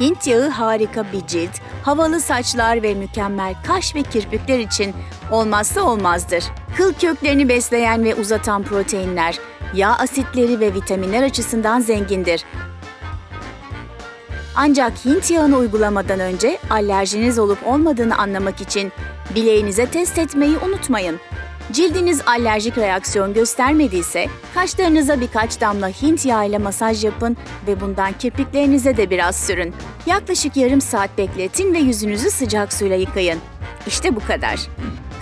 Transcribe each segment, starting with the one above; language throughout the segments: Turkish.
Hint yağı harika bir cilt, havalı saçlar ve mükemmel kaş ve kirpikler için olmazsa olmazdır. Kıl köklerini besleyen ve uzatan proteinler, yağ asitleri ve vitaminler açısından zengindir. Ancak Hint yağını uygulamadan önce alerjiniz olup olmadığını anlamak için bileğinize test etmeyi unutmayın. Cildiniz alerjik reaksiyon göstermediyse kaşlarınıza birkaç damla Hint yağı ile masaj yapın ve bundan kirpiklerinize de biraz sürün. Yaklaşık yarım saat bekletin ve yüzünüzü sıcak suyla yıkayın. İşte bu kadar.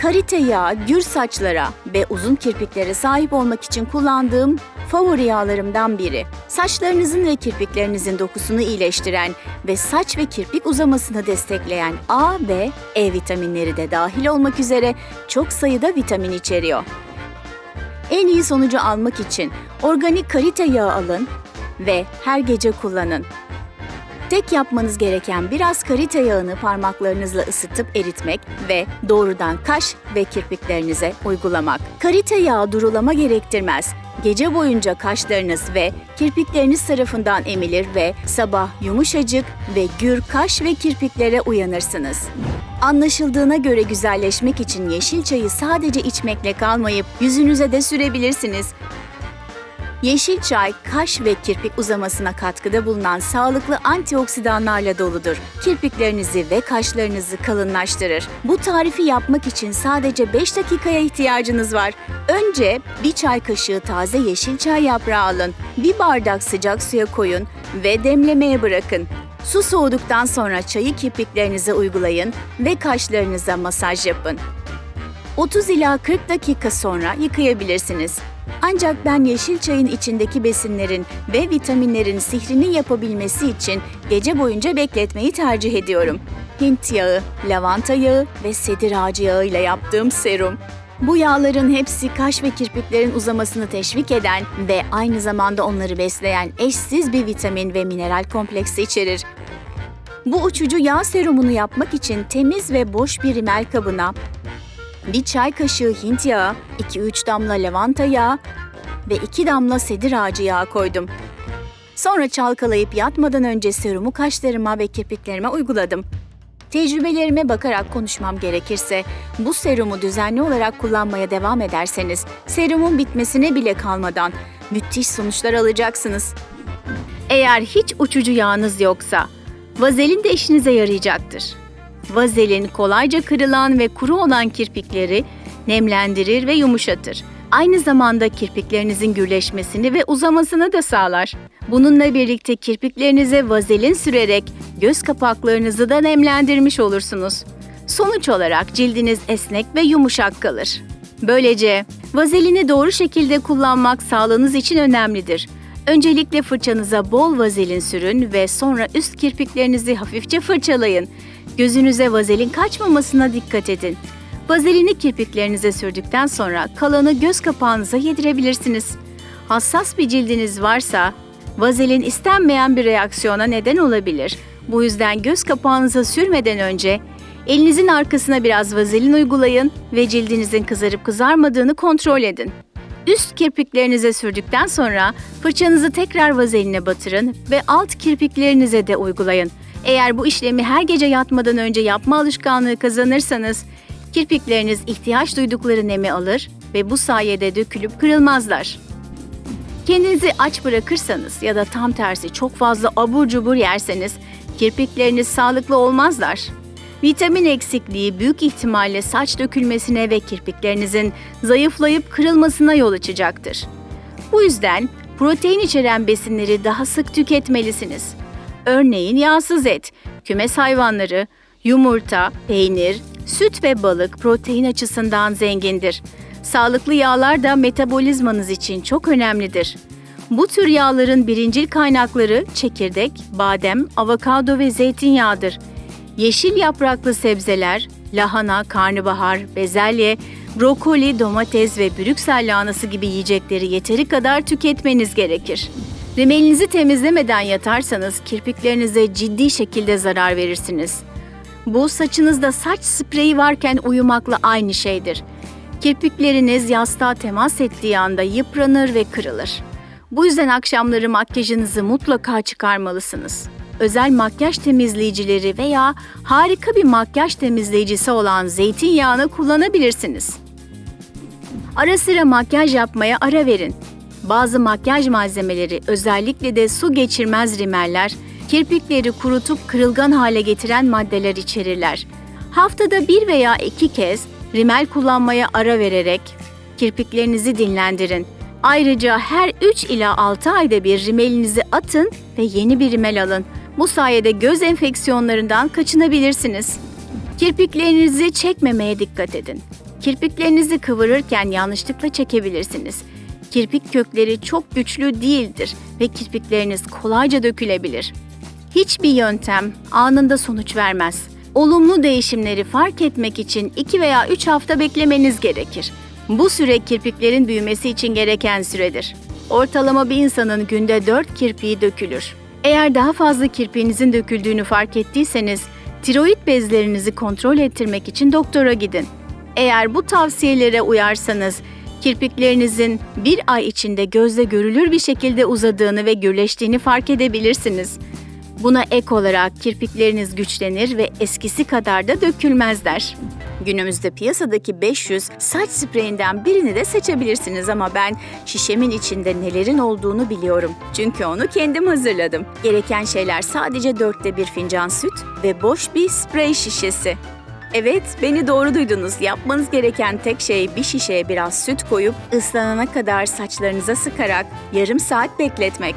Karite yağı gür saçlara ve uzun kirpiklere sahip olmak için kullandığım favori yağlarımdan biri. Saçlarınızın ve kirpiklerinizin dokusunu iyileştiren ve saç ve kirpik uzamasını destekleyen A ve E vitaminleri de dahil olmak üzere çok sayıda vitamin içeriyor. En iyi sonucu almak için organik karite yağı alın ve her gece kullanın. Tek yapmanız gereken biraz karite yağını parmaklarınızla ısıtıp eritmek ve doğrudan kaş ve kirpiklerinize uygulamak. Karite yağı durulama gerektirmez. Gece boyunca kaşlarınız ve kirpikleriniz tarafından emilir ve sabah yumuşacık ve gür kaş ve kirpiklere uyanırsınız. Anlaşıldığına göre güzelleşmek için yeşil çayı sadece içmekle kalmayıp yüzünüze de sürebilirsiniz. Yeşil çay, kaş ve kirpik uzamasına katkıda bulunan sağlıklı antioksidanlarla doludur. Kirpiklerinizi ve kaşlarınızı kalınlaştırır. Bu tarifi yapmak için sadece 5 dakikaya ihtiyacınız var. Önce bir çay kaşığı taze yeşil çay yaprağı alın. Bir bardak sıcak suya koyun ve demlemeye bırakın. Su soğuduktan sonra çayı kirpiklerinize uygulayın ve kaşlarınıza masaj yapın. 30 ila 40 dakika sonra yıkayabilirsiniz. Ancak ben yeşil çayın içindeki besinlerin ve vitaminlerin sihrini yapabilmesi için gece boyunca bekletmeyi tercih ediyorum. Hint yağı, lavanta yağı ve sedir ağacı yağı ile yaptığım serum. Bu yağların hepsi kaş ve kirpiklerin uzamasını teşvik eden ve aynı zamanda onları besleyen eşsiz bir vitamin ve mineral kompleksi içerir. Bu uçucu yağ serumunu yapmak için temiz ve boş bir rimel kabına bir çay kaşığı Hint yağı, 2-3 damla lavanta yağı ve 2 damla sedir ağacı yağı koydum. Sonra çalkalayıp yatmadan önce serumu kaşlarıma ve kirpiklerime uyguladım. Tecrübelerime bakarak konuşmam gerekirse, bu serumu düzenli olarak kullanmaya devam ederseniz, serumun bitmesine bile kalmadan müthiş sonuçlar alacaksınız. Eğer hiç uçucu yağınız yoksa, vazelin de işinize yarayacaktır. Vazelin kolayca kırılan ve kuru olan kirpikleri nemlendirir ve yumuşatır. Aynı zamanda kirpiklerinizin gürleşmesini ve uzamasını da sağlar. Bununla birlikte kirpiklerinize vazelin sürerek göz kapaklarınızı da nemlendirmiş olursunuz. Sonuç olarak cildiniz esnek ve yumuşak kalır. Böylece vazelini doğru şekilde kullanmak sağlığınız için önemlidir. Öncelikle fırçanıza bol vazelin sürün ve sonra üst kirpiklerinizi hafifçe fırçalayın. Gözünüze vazelin kaçmamasına dikkat edin. Vazelini kirpiklerinize sürdükten sonra kalanı göz kapağınıza yedirebilirsiniz. Hassas bir cildiniz varsa vazelin istenmeyen bir reaksiyona neden olabilir. Bu yüzden göz kapağınıza sürmeden önce elinizin arkasına biraz vazelin uygulayın ve cildinizin kızarıp kızarmadığını kontrol edin. Üst kirpiklerinize sürdükten sonra fırçanızı tekrar vazeline batırın ve alt kirpiklerinize de uygulayın. Eğer bu işlemi her gece yatmadan önce yapma alışkanlığı kazanırsanız, kirpikleriniz ihtiyaç duydukları nemi alır ve bu sayede dökülüp kırılmazlar. Kendinizi aç bırakırsanız ya da tam tersi çok fazla abur cubur yerseniz kirpikleriniz sağlıklı olmazlar. Vitamin eksikliği büyük ihtimalle saç dökülmesine ve kirpiklerinizin zayıflayıp kırılmasına yol açacaktır. Bu yüzden protein içeren besinleri daha sık tüketmelisiniz. Örneğin yağsız et, kümes hayvanları, yumurta, peynir, süt ve balık protein açısından zengindir. Sağlıklı yağlar da metabolizmanız için çok önemlidir. Bu tür yağların birincil kaynakları çekirdek, badem, avokado ve zeytinyağıdır. Yeşil yapraklı sebzeler, lahana, karnabahar, bezelye, brokoli, domates ve brüksel lahanası gibi yiyecekleri yeteri kadar tüketmeniz gerekir. Rimelinizi temizlemeden yatarsanız kirpiklerinize ciddi şekilde zarar verirsiniz. Bu saçınızda saç spreyi varken uyumakla aynı şeydir. Kirpikleriniz yastığa temas ettiği anda yıpranır ve kırılır. Bu yüzden akşamları makyajınızı mutlaka çıkarmalısınız. Özel makyaj temizleyicileri veya harika bir makyaj temizleyicisi olan zeytinyağını kullanabilirsiniz. Ara sıra makyaj yapmaya ara verin. Bazı makyaj malzemeleri özellikle de su geçirmez rimeller, kirpikleri kurutup kırılgan hale getiren maddeler içerirler. Haftada bir veya iki kez rimel kullanmaya ara vererek kirpiklerinizi dinlendirin. Ayrıca her 3 ila 6 ayda bir rimelinizi atın ve yeni bir rimel alın. Bu sayede göz enfeksiyonlarından kaçınabilirsiniz. Kirpiklerinizi çekmemeye dikkat edin. Kirpiklerinizi kıvırırken yanlışlıkla çekebilirsiniz. Kirpik kökleri çok güçlü değildir ve kirpikleriniz kolayca dökülebilir. Hiçbir yöntem anında sonuç vermez. Olumlu değişimleri fark etmek için 2 veya 3 hafta beklemeniz gerekir. Bu süre kirpiklerin büyümesi için gereken süredir. Ortalama bir insanın günde 4 kirpiği dökülür. Eğer daha fazla kirpiğinizin döküldüğünü fark ettiyseniz, tiroid bezlerinizi kontrol ettirmek için doktora gidin. Eğer bu tavsiyelere uyarsanız, kirpiklerinizin bir ay içinde gözle görülür bir şekilde uzadığını ve gürleştiğini fark edebilirsiniz. Buna ek olarak kirpikleriniz güçlenir ve eskisi kadar da dökülmezler. Günümüzde piyasadaki 500 saç spreyinden birini de seçebilirsiniz ama ben şişemin içinde nelerin olduğunu biliyorum. Çünkü onu kendim hazırladım. Gereken şeyler sadece dörtte bir fincan süt ve boş bir sprey şişesi. Evet, beni doğru duydunuz. Yapmanız gereken tek şey bir şişeye biraz süt koyup ıslanana kadar saçlarınıza sıkarak yarım saat bekletmek.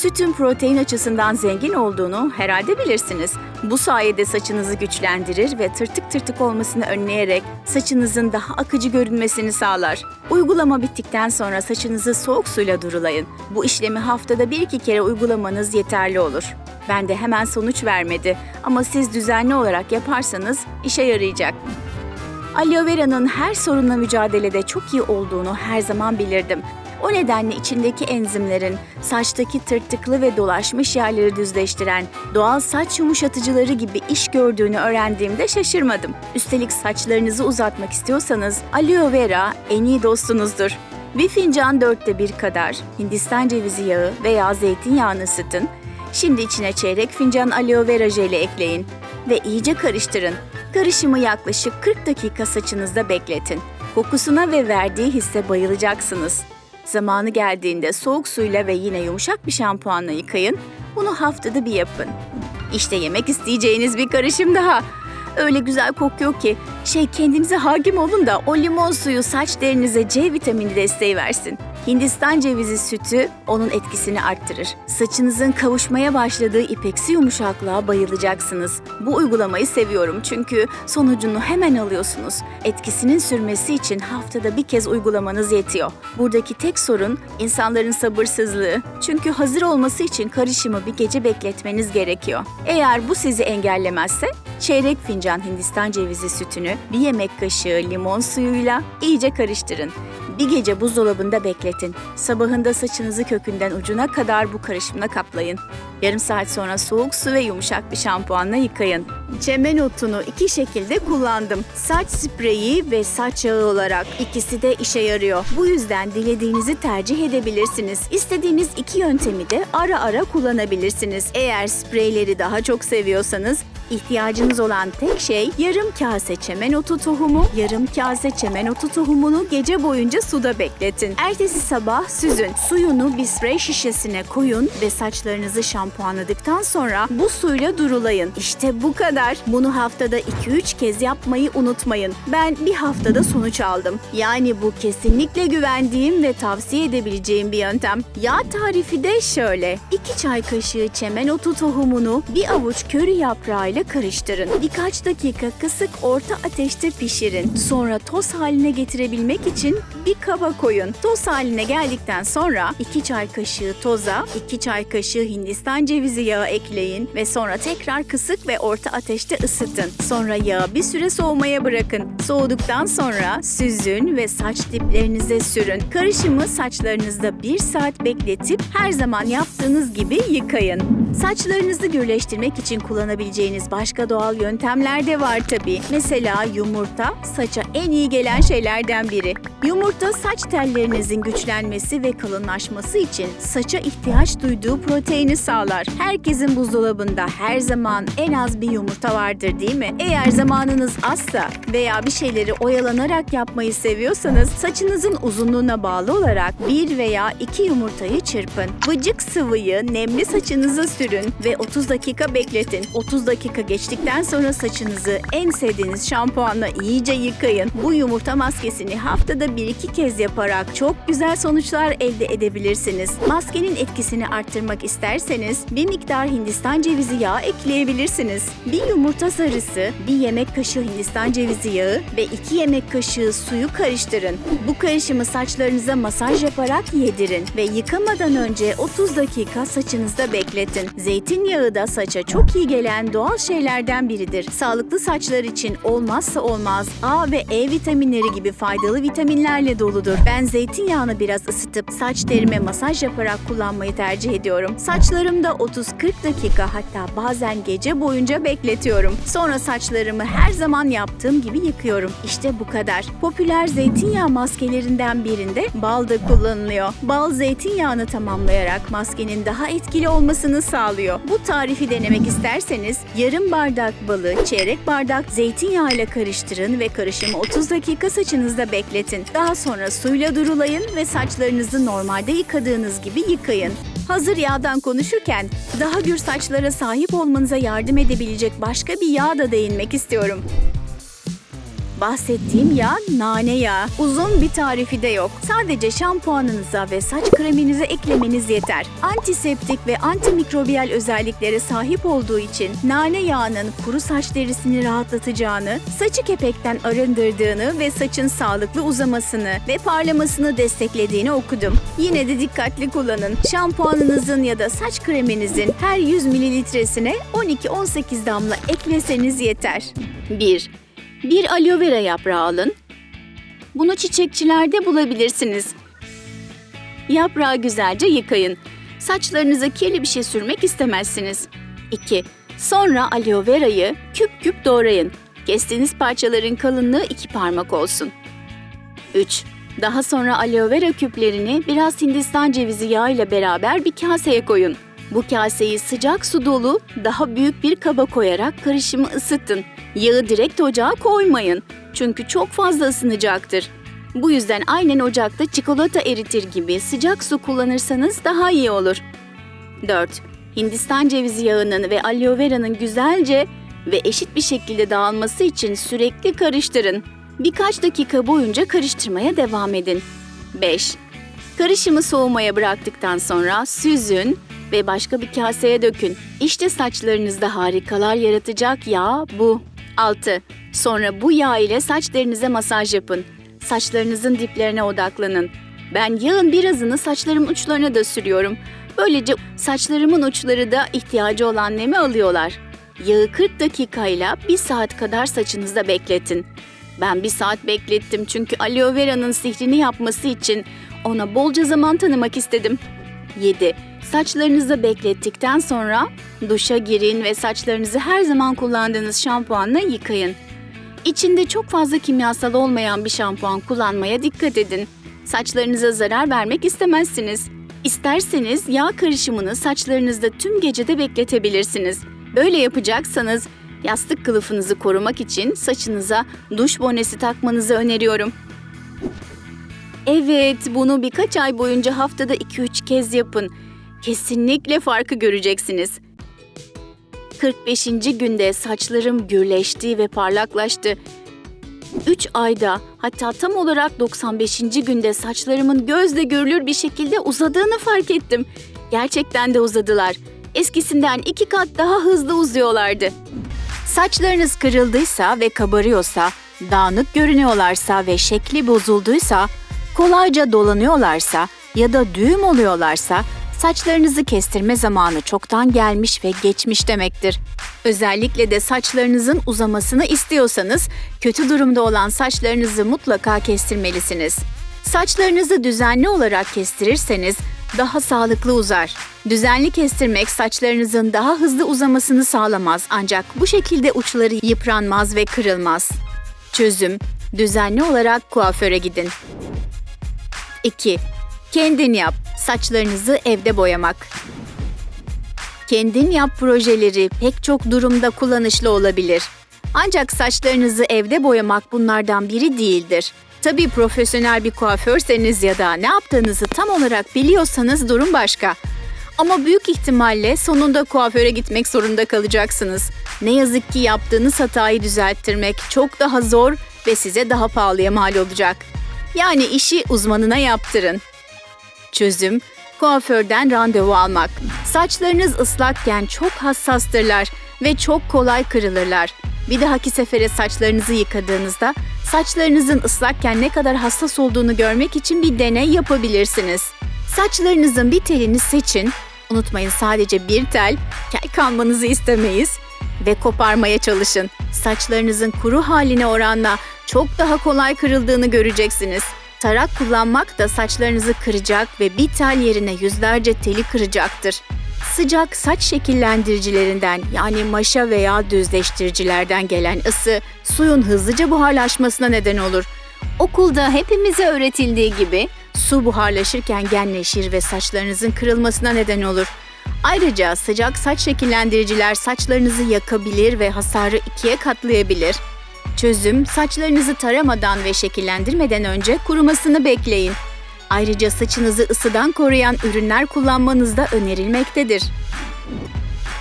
Sütün protein açısından zengin olduğunu herhalde bilirsiniz. Bu sayede saçınızı güçlendirir ve tırtık tırtık olmasını önleyerek saçınızın daha akıcı görünmesini sağlar. Uygulama bittikten sonra saçınızı soğuk suyla durulayın. Bu işlemi haftada bir iki kere uygulamanız yeterli olur. Ben de hemen sonuç vermedi ama siz düzenli olarak yaparsanız işe yarayacak. Aloe vera'nın her sorunla mücadelede çok iyi olduğunu her zaman bilirdim. O nedenle içindeki enzimlerin saçtaki tırtıklı ve dolaşmış yerleri düzleştiren doğal saç yumuşatıcıları gibi iş gördüğünü öğrendiğimde şaşırmadım. Üstelik saçlarınızı uzatmak istiyorsanız aloe vera en iyi dostunuzdur. Bir fincan dörtte bir kadar Hindistan cevizi yağı veya zeytinyağını ısıtın. Şimdi içine çeyrek fincan aloe vera jeli ekleyin ve iyice karıştırın. Karışımı yaklaşık 40 dakika saçınızda bekletin. Kokusuna ve verdiği hisse bayılacaksınız. Zamanı geldiğinde soğuk suyla ve yine yumuşak bir şampuanla yıkayın. Bunu haftada bir yapın. İşte yemek isteyeceğiniz bir karışım daha. Öyle güzel kokuyor ki şey kendinize hakim olun da o limon suyu saç derinize C vitamini desteği versin. Hindistan cevizi sütü onun etkisini arttırır. Saçınızın kavuşmaya başladığı ipeksi yumuşaklığa bayılacaksınız. Bu uygulamayı seviyorum çünkü sonucunu hemen alıyorsunuz. Etkisinin sürmesi için haftada bir kez uygulamanız yetiyor. Buradaki tek sorun insanların sabırsızlığı. Çünkü hazır olması için karışımı bir gece bekletmeniz gerekiyor. Eğer bu sizi engellemezse çeyrek fincan Hindistan cevizi sütünü bir yemek kaşığı limon suyuyla iyice karıştırın. Bir gece buzdolabında bekletin. Sabahında saçınızı kökünden ucuna kadar bu karışımla kaplayın. Yarım saat sonra soğuk su ve yumuşak bir şampuanla yıkayın. Çemen otunu iki şekilde kullandım. Saç spreyi ve saç yağı olarak ikisi de işe yarıyor. Bu yüzden dilediğinizi tercih edebilirsiniz. İstediğiniz iki yöntemi de ara ara kullanabilirsiniz. Eğer spreyleri daha çok seviyorsanız İhtiyacınız olan tek şey yarım kase çemen otu tohumu, yarım kase çemen otu tohumunu gece boyunca suda bekletin. Ertesi sabah süzün. Suyunu bir sprey şişesine koyun ve saçlarınızı şampuanladıktan sonra bu suyla durulayın. İşte bu kadar. Bunu haftada 2-3 kez yapmayı unutmayın. Ben bir haftada sonuç aldım. Yani bu kesinlikle güvendiğim ve tavsiye edebileceğim bir yöntem. Yağ tarifi de şöyle. 2 çay kaşığı çemen otu tohumunu bir avuç köri yaprağıyla karıştırın. Birkaç dakika kısık orta ateşte pişirin. Sonra toz haline getirebilmek için bir kaba koyun. Toz haline geldikten sonra 2 çay kaşığı toza, 2 çay kaşığı Hindistan cevizi yağı ekleyin ve sonra tekrar kısık ve orta ateşte ısıtın. Sonra yağı bir süre soğumaya bırakın. Soğuduktan sonra süzün ve saç diplerinize sürün. Karışımı saçlarınızda 1 saat bekletip her zaman yaptığınız gibi yıkayın. Saçlarınızı gürleştirmek için kullanabileceğiniz başka doğal yöntemler de var tabii. Mesela yumurta saça en iyi gelen şeylerden biri. Yumurta saç tellerinizin güçlenmesi ve kalınlaşması için saça ihtiyaç duyduğu proteini sağlar. Herkesin buzdolabında her zaman en az bir yumurta vardır değil mi? Eğer zamanınız azsa veya bir şeyleri oyalanarak yapmayı seviyorsanız saçınızın uzunluğuna bağlı olarak bir veya iki yumurtayı çırpın. Vıcık sıvıyı nemli saçınıza sürün ve 30 dakika bekletin. 30 dakika geçtikten sonra saçınızı en sevdiğiniz şampuanla iyice yıkayın. Bu yumurta maskesini haftada 1-2 kez yaparak çok güzel sonuçlar elde edebilirsiniz. Maskenin etkisini arttırmak isterseniz bir miktar Hindistan cevizi yağı ekleyebilirsiniz. Bir yumurta sarısı, bir yemek kaşığı Hindistan cevizi yağı ve 2 yemek kaşığı suyu karıştırın. Bu karışımı saçlarınıza masaj yaparak yedirin ve yıkamadan önce 30 dakika saçınızda bekletin. Zeytinyağı da saça çok iyi gelen doğal şeylerden biridir. Sağlıklı saçlar için olmazsa olmaz A ve E vitaminleri gibi faydalı vitaminlerle doludur. Ben zeytinyağını biraz ısıtıp saç terime masaj yaparak kullanmayı tercih ediyorum. Saçlarımda 30-40 dakika hatta bazen gece boyunca bekletiyorum. Sonra saçlarımı her zaman yaptığım gibi yıkıyorum. İşte bu kadar. Popüler zeytinyağı maskelerinden birinde bal da kullanılıyor. Bal zeytinyağını tamamlayarak maskenin daha etkili olmasını sağlıyor. Bu tarifi denemek isterseniz yarım bardak balı çeyrek bardak zeytinyağı ile karıştırın ve karışımı 30 dakika saçınızda bekletin. Daha sonra suyla durulayın ve saçlarınızı normalde yıkadığınız gibi yıkayın. Hazır yağdan konuşurken daha gür saçlara sahip olmanıza yardım edebilecek başka bir yağ da değinmek istiyorum. Bahsettiğim yağ nane yağı. Uzun bir tarifi de yok. Sadece şampuanınıza ve saç kreminize eklemeniz yeter. Antiseptik ve antimikrobiyal özelliklere sahip olduğu için nane yağının kuru saç derisini rahatlatacağını, saçı kepekten arındırdığını ve saçın sağlıklı uzamasını ve parlamasını desteklediğini okudum. Yine de dikkatli kullanın. Şampuanınızın ya da saç kreminizin her 100 mililitresine 12-18 damla ekleseniz yeter. 1. Bir aloe vera yaprağı alın. Bunu çiçekçilerde bulabilirsiniz. Yaprağı güzelce yıkayın. Saçlarınıza kirli bir şey sürmek istemezsiniz. 2. Sonra aloe verayı küp küp doğrayın. Kestiğiniz parçaların kalınlığı iki parmak olsun. 3. Daha sonra aloe vera küplerini biraz Hindistan cevizi yağı ile beraber bir kaseye koyun. Bu kaseyi sıcak su dolu daha büyük bir kaba koyarak karışımı ısıtın. Yağı direkt ocağa koymayın. Çünkü çok fazla ısınacaktır. Bu yüzden aynen ocakta çikolata eritir gibi sıcak su kullanırsanız daha iyi olur. 4. Hindistan cevizi yağının ve aloe vera'nın güzelce ve eşit bir şekilde dağılması için sürekli karıştırın. Birkaç dakika boyunca karıştırmaya devam edin. 5. Karışımı soğumaya bıraktıktan sonra süzün ve başka bir kaseye dökün. İşte saçlarınızda harikalar yaratacak yağ bu. 6. Sonra bu yağ ile saçlarınıza masaj yapın. Saçlarınızın diplerine odaklanın. Ben yağın birazını saçlarımın uçlarına da sürüyorum. Böylece saçlarımın uçları da ihtiyacı olan nemi alıyorlar. Yağı 40 dakikayla 1 saat kadar saçınızda bekletin. Ben bir saat beklettim çünkü aloe vera'nın sihrini yapması için ona bolca zaman tanımak istedim. 7. Saçlarınızı beklettikten sonra duşa girin ve saçlarınızı her zaman kullandığınız şampuanla yıkayın. İçinde çok fazla kimyasal olmayan bir şampuan kullanmaya dikkat edin. Saçlarınıza zarar vermek istemezsiniz. İsterseniz yağ karışımını saçlarınızda tüm gecede bekletebilirsiniz. Böyle yapacaksanız yastık kılıfınızı korumak için saçınıza duş bonesi takmanızı öneriyorum. Evet, bunu birkaç ay boyunca haftada 2-3 kez yapın. Kesinlikle farkı göreceksiniz. 45. günde saçlarım gürleşti ve parlaklaştı. 3 ayda hatta tam olarak 95. günde saçlarımın gözle görülür bir şekilde uzadığını fark ettim. Gerçekten de uzadılar. Eskisinden iki kat daha hızlı uzuyorlardı. Saçlarınız kırıldıysa ve kabarıyorsa, dağınık görünüyorlarsa ve şekli bozulduysa, kolayca dolanıyorlarsa ya da düğüm oluyorlarsa saçlarınızı kestirme zamanı çoktan gelmiş ve geçmiş demektir. Özellikle de saçlarınızın uzamasını istiyorsanız kötü durumda olan saçlarınızı mutlaka kestirmelisiniz. Saçlarınızı düzenli olarak kestirirseniz daha sağlıklı uzar. Düzenli kestirmek saçlarınızın daha hızlı uzamasını sağlamaz ancak bu şekilde uçları yıpranmaz ve kırılmaz. Çözüm: Düzenli olarak kuaföre gidin. 2. Kendin yap. Saçlarınızı evde boyamak. Kendin yap projeleri pek çok durumda kullanışlı olabilir. Ancak saçlarınızı evde boyamak bunlardan biri değildir. Tabii profesyonel bir kuaförseniz ya da ne yaptığınızı tam olarak biliyorsanız durum başka. Ama büyük ihtimalle sonunda kuaföre gitmek zorunda kalacaksınız. Ne yazık ki yaptığınız hatayı düzelttirmek çok daha zor ve size daha pahalıya mal olacak. Yani işi uzmanına yaptırın. Çözüm, kuaförden randevu almak. Saçlarınız ıslakken çok hassastırlar ve çok kolay kırılırlar. Bir dahaki sefere saçlarınızı yıkadığınızda saçlarınızın ıslakken ne kadar hassas olduğunu görmek için bir deney yapabilirsiniz. Saçlarınızın bir telini seçin. Unutmayın sadece bir tel, kel kalmanızı istemeyiz ve koparmaya çalışın. Saçlarınızın kuru haline oranla çok daha kolay kırıldığını göreceksiniz. Tarak kullanmak da saçlarınızı kıracak ve bir tel yerine yüzlerce teli kıracaktır. Sıcak saç şekillendiricilerinden yani maşa veya düzleştiricilerden gelen ısı suyun hızlıca buharlaşmasına neden olur. Okulda hepimize öğretildiği gibi su buharlaşırken genleşir ve saçlarınızın kırılmasına neden olur. Ayrıca sıcak saç şekillendiriciler saçlarınızı yakabilir ve hasarı ikiye katlayabilir. Çözüm, saçlarınızı taramadan ve şekillendirmeden önce kurumasını bekleyin. Ayrıca saçınızı ısıdan koruyan ürünler kullanmanız da önerilmektedir.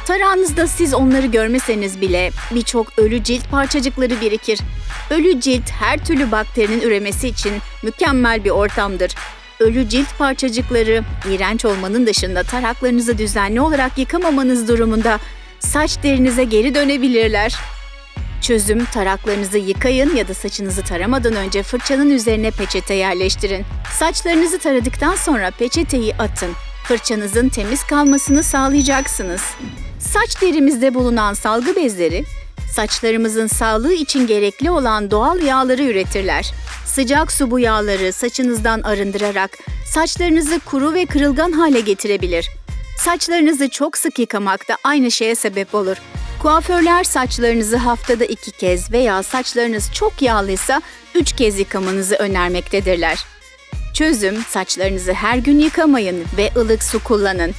Tarağınızda siz onları görmeseniz bile birçok ölü cilt parçacıkları birikir. Ölü cilt her türlü bakterinin üremesi için mükemmel bir ortamdır. Ölü cilt parçacıkları iğrenç olmanın dışında taraklarınızı düzenli olarak yıkamamanız durumunda saç derinize geri dönebilirler. Çözüm taraklarınızı yıkayın ya da saçınızı taramadan önce fırçanın üzerine peçete yerleştirin. Saçlarınızı taradıktan sonra peçeteyi atın. Fırçanızın temiz kalmasını sağlayacaksınız. Saç derimizde bulunan salgı bezleri, saçlarımızın sağlığı için gerekli olan doğal yağları üretirler. Sıcak su bu yağları saçınızdan arındırarak saçlarınızı kuru ve kırılgan hale getirebilir. Saçlarınızı çok sık yıkamak da aynı şeye sebep olur. Kuaförler saçlarınızı haftada iki kez veya saçlarınız çok yağlıysa üç kez yıkamanızı önermektedirler. Çözüm, saçlarınızı her gün yıkamayın ve ılık su kullanın.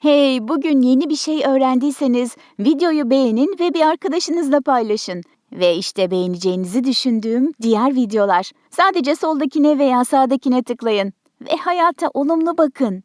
Hey, bugün yeni bir şey öğrendiyseniz videoyu beğenin ve bir arkadaşınızla paylaşın. Ve işte beğeneceğinizi düşündüğüm diğer videolar. Sadece soldakine veya sağdakine tıklayın ve hayata olumlu bakın.